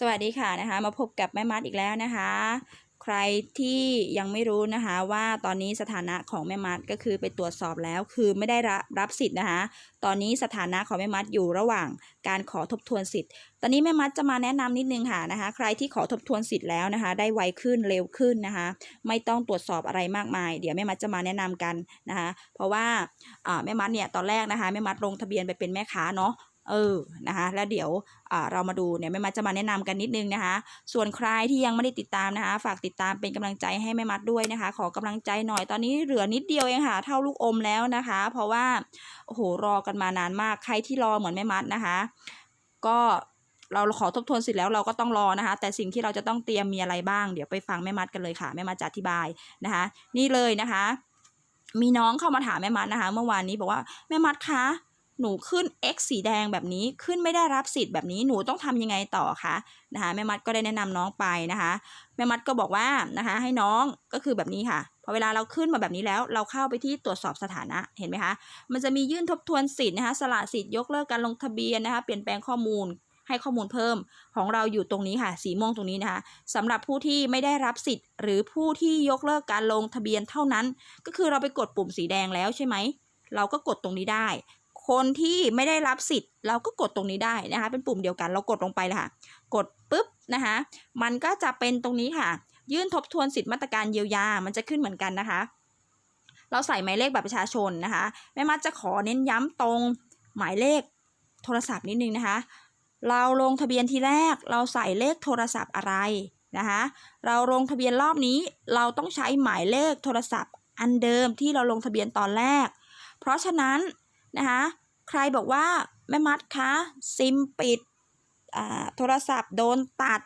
สวัสดีค่ะนะคะ มาพบกับแม่มัดอีกแล้วนะคะ ใครที่ยังไม่รู้นะคะว่าตอนนี้สถานะของแม่มัดก็คือไปตรวจสอบแล้วคือไม่ได้รับรับสิทธิ์นะคะ ตอนนี้สถานะของแม่มัดอยู่ระหว่างการขอทบทวนสิทธิ์ ตอนนี้แม่มัดจะมาแนะนำนิดนึงค่ะนะคะ ใครที่ขอทบทวนสิทธิ์แล้วนะคะ ได้ไวขึ้นเร็วขึ้นนะคะ ไม่ต้องตรวจสอบอะไรมากมาย เดี๋ยวแม่มัดจะมาแนะนำกันนะคะ เพราะว่าอ่าแม่มัดเนี่ยตอนแรกนะคะแม่มัดลงทะเบียนไปเป็นแม่ค้าเนาะ เออนะคะแล้วเดี๋ยวอ่าเรามาดูเนี่ยแม่มัดจะมาแนะนำกันนิดนึงนะคะ ส่วนใครที่ยังไม่ได้ติดตามนะคะ ฝากติดตามเป็นกำลังใจให้แม่มัดด้วยนะคะ ขอกำลังใจหน่อยตอนนี้เหลือนิดเดียวเองค่ะเท่าลูกอมแล้วนะคะ เพราะว่าโอ้โหรอกันมานานมากใครที่รอเหมือนแม่มัดนะคะ ก็เราขอทบทวนสิทธิ์แล้วเราก็ต้องรอนะคะ แต่สิ่งที่เราจะต้องเตรียมมีอะไรบ้าง เดี๋ยวไปฟังแม่มัดกันเลยค่ะแม่มัดจะอธิบายนะคะ นี่เลยนะคะ มีน้องเข้ามาถามแม่มัดนะคะ เมื่อวานนี้บอกว่าแม่มัดคะ หนูขึ้น X สีแดงแบบนี้ขึ้นไม่ได้รับสิทธิ์แบบนี้หนูต้องทำยังไงต่อคะนะคะแม่มัดก็ได้แนะนำน้องไปนะคะแม่มัดก็บอกว่านะคะให้น้องก็คือแบบนี้ค่ะพอเวลาเราขึ้นมาแบบนี้แล้ว เราเข้าไปที่ตรวจสอบสถานะเห็นไหมคะมันจะมียื่นทบทวนสิทธิ์นะคะสละสิทธิ์ยกเลิกการลงทะเบียนนะคะเปลี่ยนแปลงข้อมูลให้ข้อมูลเพิ่มของเราอยู่ตรงนี้ค่ะ สีม่วงตรงนี้นะคะสำหรับผู้ที่ไม่ได้รับสิทธิ์ หรือผู้ที่ยกเลิกการลงทะเบียนเท่านั้น ก็คือเราไปกดปุ่มสีแดงแล้วใช่ไหมเราก็กดตรงนี้ได้ คนที่ไม่ได้รับสิทธิ์ เราก็กดตรงนี้ได้นะคะ เป็นปุ่มเดียวกันเรากดลงไปเลยค่ะ กดปุ๊บนะคะมันก็จะเป็นตรงนี้ค่ะ ยื่นทบทวนสิทธิมาตรการเยียวยา มันจะขึ้นเหมือนกันนะคะ เราใส่หมายเลขบัตรประชาชนนะคะแม่มัดจะขอเน้นย้ำตรงหมายเลขโทรศัพท์นิดนึงนะคะ เราลงทะเบียนทีแรก เราใส่เลขโทรศัพท์อะไรนะคะ เราลงทะเบียนรอบนี้เราต้องใช้หมายเลขโทรศัพท์อันเดิมที่เราลงทะเบียนตอนแรก เพราะฉะนั้น นะคะใครบอกว่าแม่มัดคะซิมปิดโทรศัพท์โดนตัด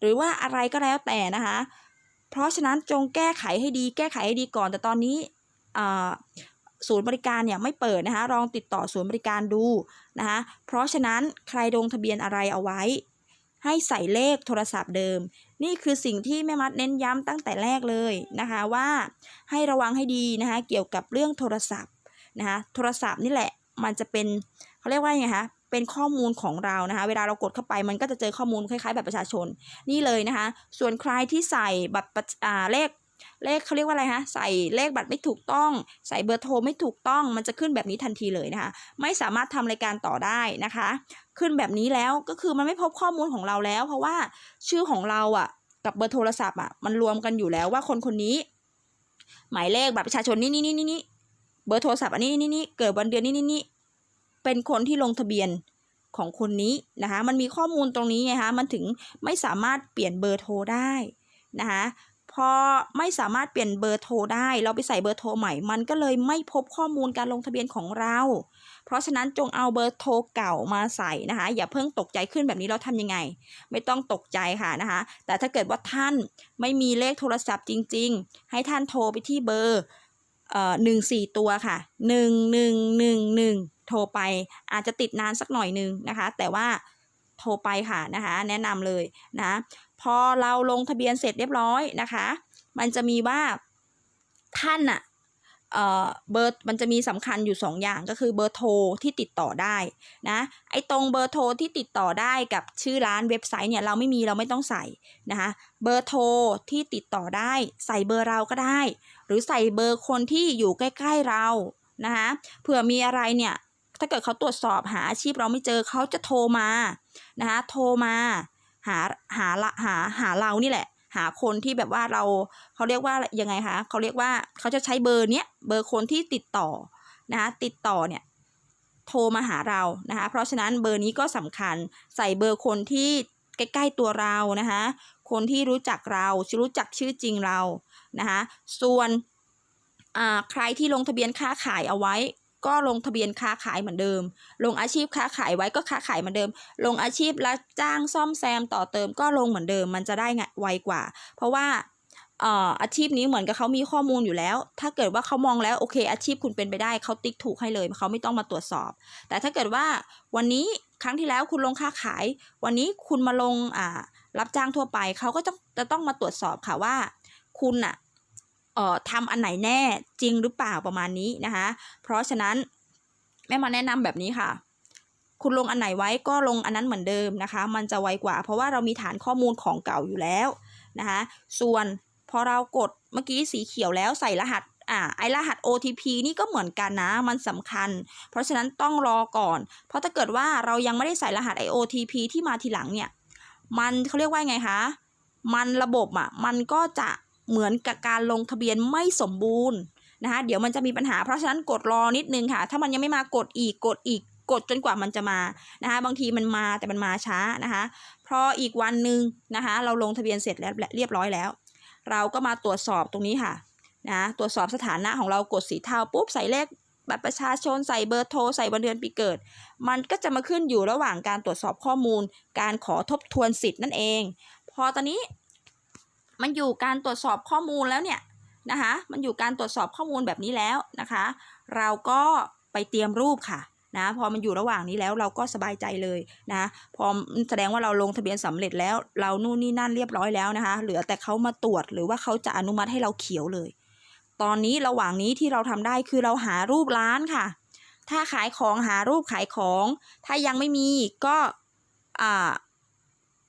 หรือว่าอะไรก็แล้วแต่นะคะเพราะฉะนั้นจงแก้ไขให้ดีแก้ไขให้ดีก่อน แต่ตอนนี้ศูนย์บริการเนี่ยไม่เปิดนะคะลองติดต่อศูนย์บริการดูนะคะเพราะฉะนั้นใครลงทะเบียนอะไรเอาไว้ ให้ใส่เลขโทรศัพท์เดิม นี่คือสิ่งที่แม่มัดเน้นย้ำตั้งแต่แรกเลยนะคะว่าให้ระวังให้ดีนะคะเกี่ยวกับเรื่องโทรศัพท์ นะคะโทรศัพท์นี่แหละมันจะเป็นเขาเรียกว่าไงคะเป็นข้อมูลของเรานะคะเวลาเรากดเข้าไปมันก็จะเจอข้อมูลคล้ายๆแบบประชาชนนี่เลยนะคะ ส่วนใครที่ใส่บัตรอ่าเลขเลขเขาเรียกว่าอะไรคะใส่เลขบัตรไม่ถูกต้อง ใส่เบอร์โทรไม่ถูกต้อง มันจะขึ้นแบบนี้ทันทีเลยนะคะ ไม่สามารถทำรายการต่อได้นะคะ ขึ้นแบบนี้แล้วก็คือมันไม่พบข้อมูลของเราแล้ว เพราะว่าชื่อของเราอะกับเบอร์โทรศัพท์อะมันรวมกันอยู่แล้วว่าคนคนนี้ หมายเลขบัตรประชาชนนี่นี่นี่นี่ เบอร์โทรศัพท์อันนี้นี่นี่เกิดวันเดือนนี่นี่นี่เป็นคนที่ลงทะเบียนของคนนี้นะคะ มันมีข้อมูลตรงนี้ไงคะ มันถึงไม่สามารถเปลี่ยนเบอร์โทรได้นะคะพอไม่สามารถเปลี่ยนเบอร์โทรได้ เราไปใส่เบอร์โทรใหม่ มันก็เลยไม่พบข้อมูลการลงทะเบียนของเรา เพราะฉะนั้นจงเอาเบอร์โทรเก่ามาใส่นะคะ อย่าเพิ่งตกใจขึ้นแบบนี้เราทำยังไง ไม่ต้องตกใจค่ะนะคะ แต่ถ้าเกิดว่าท่านไม่มีเลขโทรศัพท์จริง ๆ ให้ท่านโทรไปที่เบอร์ หนึ่งสี่ตัวค่ะหนึ่งหนึ่งหนึ่งหนึ่งโทรไปอาจจะติดนานสักหน่อยนึงนะคะ แต่ว่าโทรไปค่ะนะคะแนะนำเลยนะ พอเราลงทะเบียนเสร็จเรียบร้อยนะคะ มันจะมีว่าท่านอะเอ่อเบอร์มันจะมีสำคัญอยู่ 2 อย่างก็คือเบอร์โทรที่ติดต่อได้นะไอ้ตรงเบอร์โทรที่ติดต่อได้กับชื่อร้านเว็บไซต์เนี่ยเราไม่มีเราไม่ต้องใส่นะคะเบอร์โทรที่ติดต่อได้ ใส่เบอร์เราก็ได้ รือใส่เบอร์คนที่อยู่ใกล้ๆเรานะคะเผื่อมีอะไรเนี่ยถ้าเกิดเขาตรวจสอบหาอาชีพเราไม่เจอเขาจะโทรมานะคะโทรมาหาหาหาหาเรานี่แหละ หาคนที่แบบว่าเราเขาเรียกว่ายังไงคะเขาเรียกว่าเขาจะใช้เบอร์เนี้ยเบอร์คนที่ติดต่อนะคะติดต่อเนี่ยโทรมาหาเรานะคะเพราะฉะนั้นเบอร์นี้ก็สำคัญใส่เบอร์คนที่ ใกล้ ๆ ตัวเรานะคะคนที่รู้จักเรารู้จักชื่อจริงเรานะคะส่วนใครที่ลงทะเบียนค้าขายเอาไว้ ก็ลงทะเบียนค้าขายเหมือนเดิม ลงอาชีพค้าขายไว้ก็ค้าขายเหมือนเดิม ลงอาชีพรับจ้างซ่อมแซมต่อเติมก็ลงเหมือนเดิม มันจะได้ไงไวกว่า เพราะว่าอาชีพนี้เหมือนกับเขามีข้อมูลอยู่แล้ว ถ้าเกิดว่าเขามองแล้วโอเค อาชีพคุณเป็นไปได้เขาติ๊กถูกให้เลยเขาไม่ต้องมาตรวจสอบ แต่ถ้าเกิดว่าวันนี้ ครั้งที่แล้วคุณลงค้าขาย วันนี้คุณมาลงอ่ารับจ้างทั่วไปเขาก็จะจะต้องมาตรวจสอบค่ะว่า คุณอะเอ่อทำอันไหนแน่จริงหรือเปล่าประมาณนี้นะคะ เพราะฉะนั้นแม่มาแนะนำแบบนี้ค่ะ คุณลงอันไหนไว้ก็ลงอันนั้นเหมือนเดิมนะคะ มันจะไวกว่า เพราะว่าเรามีฐานข้อมูลของเก่าอยู่แล้วนะคะ ส่วนพอเรากดเมื่อกี้สีเขียวแล้วใส่รหัส อ่าไอรหัส OTP นี่ก็เหมือนกันนะ มันสำคัญ เพราะฉะนั้นต้องรอก่อน เพราะถ้าเกิดว่าเรายังไม่ได้ใส่รหัส OTP ที่มาทีหลังเนี่ย มันเขาเรียกว่าไงคะ มันระบบอะ มันก็จะเหมือนกับการลงทะเบียนไม่สมบูรณ์นะคะ เดี๋ยวมันจะมีปัญหา เพราะฉะนั้นกดรอนิดนึงค่ะ ถ้ามันยังไม่มากดอีก กดอีก กดจนกว่ามันจะมา นะคะ บางทีมันมาแต่มันมาช้านะคะ พออีกวันหนึ่งนะคะ เราลงทะเบียนเสร็จแล้วเรียบร้อยแล้ว เราก็มาตรวจสอบตรงนี้ค่ะ นะตรวจสอบสถานะของเรากดสีเทาปุ๊บใส่เลขบัตรประชาชนใส่เบอร์โทรใส่วันเดือนปีเกิด มันก็จะมาขึ้นอยู่ระหว่างการตรวจสอบข้อมูล การขอทบทวนสิทธิ์นั่นเอง พอตอนนี้มันอยู่การตรวจสอบข้อมูลแล้วเนี่ยนะคะมันอยู่การตรวจสอบข้อมูลแบบนี้แล้วนะคะ เราก็ไปเตรียมรูปค่ะนะพอมันอยู่ระหว่างนี้แล้วเราก็สบายใจเลยนะพอแสดงว่าเราลงทะเบียนสำเร็จแล้ว เรานู่นนี่นั่นเรียบร้อยแล้วนะคะ เหลือแต่เขามาตรวจหรือว่าเขาจะอนุมัติให้เราเขียวเลย ตอนนี้ระหว่างนี้ที่เราทำได้คือเราหารูปร้านค่ะ ถ้าขายของหารูปขายของ ถ้ายังไม่มีก็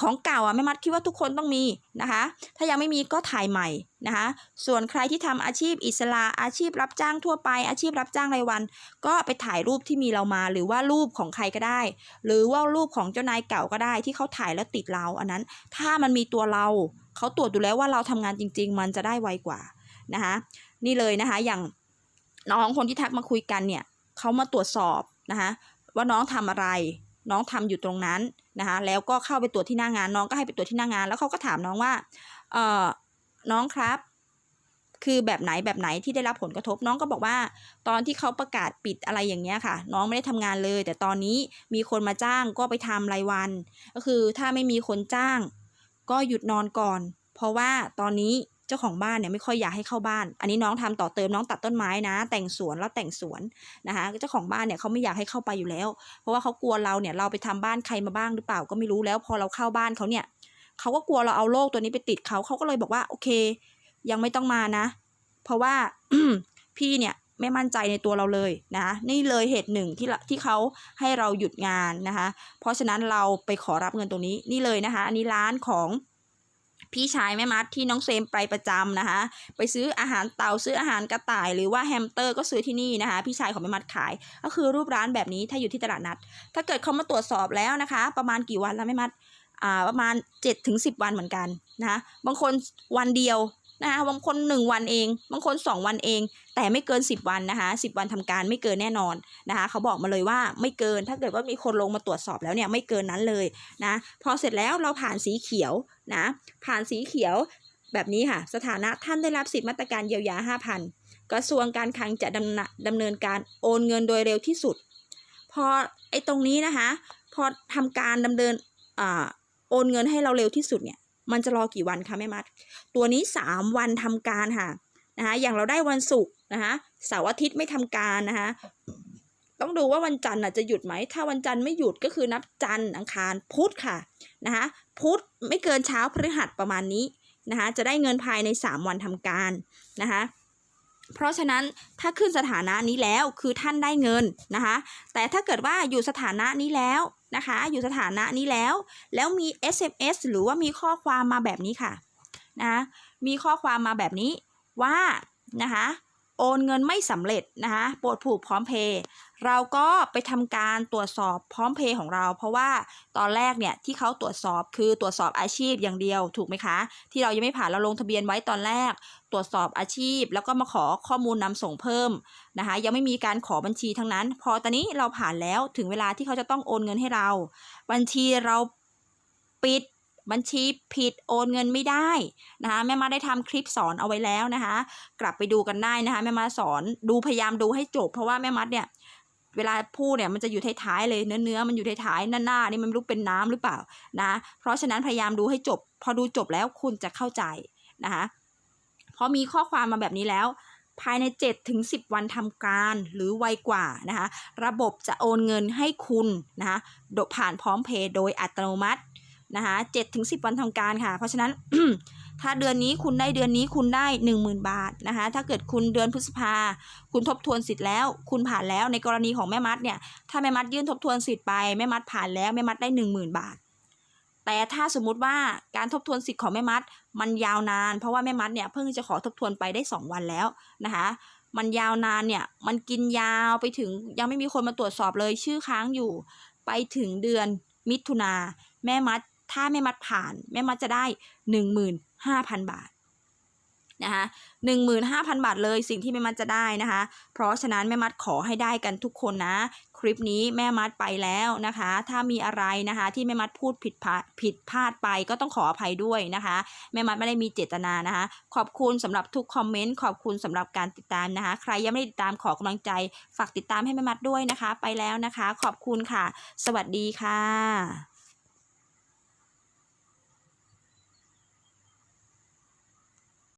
ของเก่าอะแม่มัดคิดว่าทุกคนต้องมีนะคะ ถ้ายังไม่มีก็ถ่ายใหม่นะคะ ส่วนใครที่ทำอาชีพอิสระอาชีพรับจ้างทั่วไป อาชีพรับจ้างรายวัน ก็ไปถ่ายรูปที่มีเรามา หรือว่ารูปของใครก็ได้ หรือว่ารูปของเจ้านายเก่าก็ได้ที่เขาถ่ายแล้วติดเรา อันนั้น ถ้ามันมีตัวเราเขาตรวจดูแล้วว่าเราทำงานจริง ๆ มันจะได้ไวกว่านะคะ นี่เลยนะคะ อย่างน้องคนที่ทักมาคุยกันเนี่ยเขามาตรวจสอบนะคะว่าน้องทำอะไร น้องทำอยู่ตรงนั้นนะคะแล้วก็เข้าไปตรวจที่หน้างาน น้องก็ให้ไปตรวจที่หน้างาน แล้วเขาก็ถามน้องว่าเออน้องครับ คือแบบไหนแบบไหนที่ได้รับผลกระทบ น้องก็บอกว่า ตอนที่เขาประกาศปิดอะไรอย่างเงี้ยค่ะ น้องไม่ได้ทำงานเลย แต่ตอนนี้มีคนมาจ้างก็ไปทำรายวัน ก็คือถ้าไม่มีคนจ้าง ก็หยุดนอนก่อน เพราะว่าตอนนี้ เจ้าของบ้านเนี่ยไม่ค่อยอยากให้เข้าบ้าน อันนี้น้องทำต่อเติมน้องตัดต้นไม้นะ แต่งสวนแล้วแต่งสวนนะคะเจ้าของบ้านเนี่ยเขาไม่อยากให้เข้าไปอยู่แล้ว เพราะว่าเขากลัวเราเนี่ยเราไปทำบ้านใครมาบ้างหรือเปล่าก็ไม่รู้แล้ว พอเราเข้าบ้านเขาเนี่ยเขาก็กลัวเราเอาโรคตัวนี้ไปติดเขาเขาก็เลยบอกว่าโอเค ยังไม่ต้องมานะ เพราะว่าพี่เนี่ยไม่มั่นใจในตัวเราเลยนะนี่เลยเหตุหนึ่งที่ที่เขาให้เราหยุดงานนะคะ เพราะฉะนั้นเราไปขอรับเงินตรงนี้นี่เลยนะคะ อันนี้ร้านของ พี่ชายแม่มัดที่น้องเซมไปประจำนะคะ ไปซื้ออาหารเตาซื้ออาหารกระต่าย หรือว่าแฮมสเตอร์ก็ซื้อที่นี่นะคะ พี่ชายของแม่มัดขาย ก็คือรูปร้านแบบนี้ถ้าอยู่ที่ตลาดนัด ถ้าเกิดเขามาตรวจสอบแล้วนะคะ ประมาณกี่วันแล้วแม่มัดอ่าประมาณ7ถึง10 วันเหมือนกันนะะบางคนวันเดียว นะคะบางคน 1 วันเอง บางคน 2 วันเอง แต่ไม่เกิน 10 วันนะคะ10 วันทำการไม่เกินแน่นอนนะคะเขาบอกมาเลยว่าไม่เกินถ้าเกิดว่ามีคนลงมาตรวจสอบแล้วเนี่ยไม่เกินนั้นเลยนะพอเสร็จแล้วเราผ่านสีเขียวนะผ่านสีเขียวแบบนี้ค่ะ สถานะท่านได้รับสิทธิมาตรการเยียวยา 5,000 กระทรวงการคลังจะดำเนดำเนินการโอนเงินโดยเร็วที่สุด พอไอ้ตรงนี้นะคะ พอทำการดำเนินอโอนเงินให้เราเร็วที่สุดเนี่ย มันจะรอกี่วันคะแม่มัด ตัวนี้ 3 วันทำการค่ะนะคะอย่างเราได้วันศุกร์นะคะเสาร์อาทิตย์ไม่ทำการนะคะต้องดูว่าวันจันทร์น่ะจะหยุดไหม ถ้าวันจันทร์ไม่หยุดก็คือนับจันทร์อังคารพุธค่ะนะคะพุธไม่เกินเช้าพฤหัสประมาณนี้นะคะจะได้เงินภายใน 3 วันทำการนะคะ เพราะฉะนั้นถ้าขึ้นสถานะนี้แล้วคือท่านได้เงินนะคะ แต่ถ้าเกิดว่าอยู่สถานะนี้แล้วนะคะ อยู่สถานะนี้แล้ว แล้วมี SMS หรือว่ามีข้อความมาแบบนี้ค่ะนะมีข้อความมาแบบนี้ว่านะคะ โอนเงินไม่สำเร็จนะคะโปรดผูกพร้อมเพย์เราก็ไปทำการตรวจสอบพร้อมเพย์ของเรา เพราะว่าตอนแรกเนี่ยที่เขาตรวจสอบคือตรวจสอบอาชีพอย่างเดียวถูกไหมคะ ที่เรายังไม่ผ่านเราลงทะเบียนไว้ตอนแรก ตรวจสอบอาชีพ แล้วก็มาขอข้อมูลนำส่งเพิ่มนะคะ ยังไม่มีการขอบัญชีทั้งนั้น พอตอนนี้เราผ่านแล้วถึงเวลาที่เขาจะต้องโอนเงินให้เรา บัญชีเราปิด บัญชีผิดโอนเงินไม่ได้นะคะแม่มาได้ทำคลิปสอนเอาไว้แล้วนะคะ กลับไปดูกันได้นะคะแม่มาสอนดูพยายามดูให้จบ เพราะว่าแม่มัดเนี่ยเวลาพูดเนี่ยมันจะอยู่ท้ายๆเลยเนื้อเนื้อมันอยู่ท้ายๆหน้าๆนี่มันไม่รู้เป็นน้ำหรือเปล่านะเพราะฉะนั้นพยายามดูให้จบ พอดูจบแล้วคุณจะเข้าใจนะคะพอมีข้อความมาแบบนี้แล้วภายใน 7 ถึง 10 วันทำการหรือไวกว่านะคะ ระบบจะโอนเงินให้คุณนะคะผ่านพร้อมเพย์โดยอัตโนมัติ นะคะ7ถึง10วันทำการค่ะ เพราะฉะนั้น ถ้าเดือนนี้คุณได้เดือนนี้คุณได้ 10,000 บาทนะคะ ถ้าเกิดคุณเดือนพฤษภา คุณทบทวนสิทธิ์แล้ว คุณผ่านแล้วในกรณีของแม่มัดเนี่ย ถ้าแม่มัดยื่นทบทวนสิทธิ์ไปแม่มัดผ่านแล้วแม่มัดได้ 10,000 บาท แต่ถ้าสมมุติว่าการทบทวนสิทธิ์ของแม่มัด มันยาวนาน เพราะว่าแม่มัดเนี่ยเพิ่งจะขอทบทวนไปได้ 2 วันแล้วนะคะมันยาวนานเนี่ย มันกินยาวไปถึงยังไม่มีคนมาตรวจสอบเลยชื่อค้างอยู่ ไปถึงเดือนมิถุนาแม่มัด ถ้าแม่มัดผ่านแม่มัดจะได้หนึ่งหมื่นห้าพันบาทนะคะหนึ่งหมื่นห้าพันบาทเลยสิ่งที่แม่มัดจะได้นะคะ เพราะฉะนั้นแม่มัดขอให้ได้กันทุกคนนะ คลิปนี้แม่มัดไปแล้วนะคะ ถ้ามีอะไรนะคะที่แม่มัดพูดผิดพลาดผิดพลาดไปก็ต้องขออภัยด้วยนะคะ แม่มัดไม่ได้มีเจตนานะคะ ขอบคุณสำหรับทุกคอมเมนต์ขอบคุณสำหรับการติดตามนะคะ ใครยังไม่ได้ติดตามขอกำลังใจ ฝากติดตามให้แม่มัดด้วยนะคะ ไปแล้วนะคะ ขอบคุณค่ะ สวัสดีค่ะ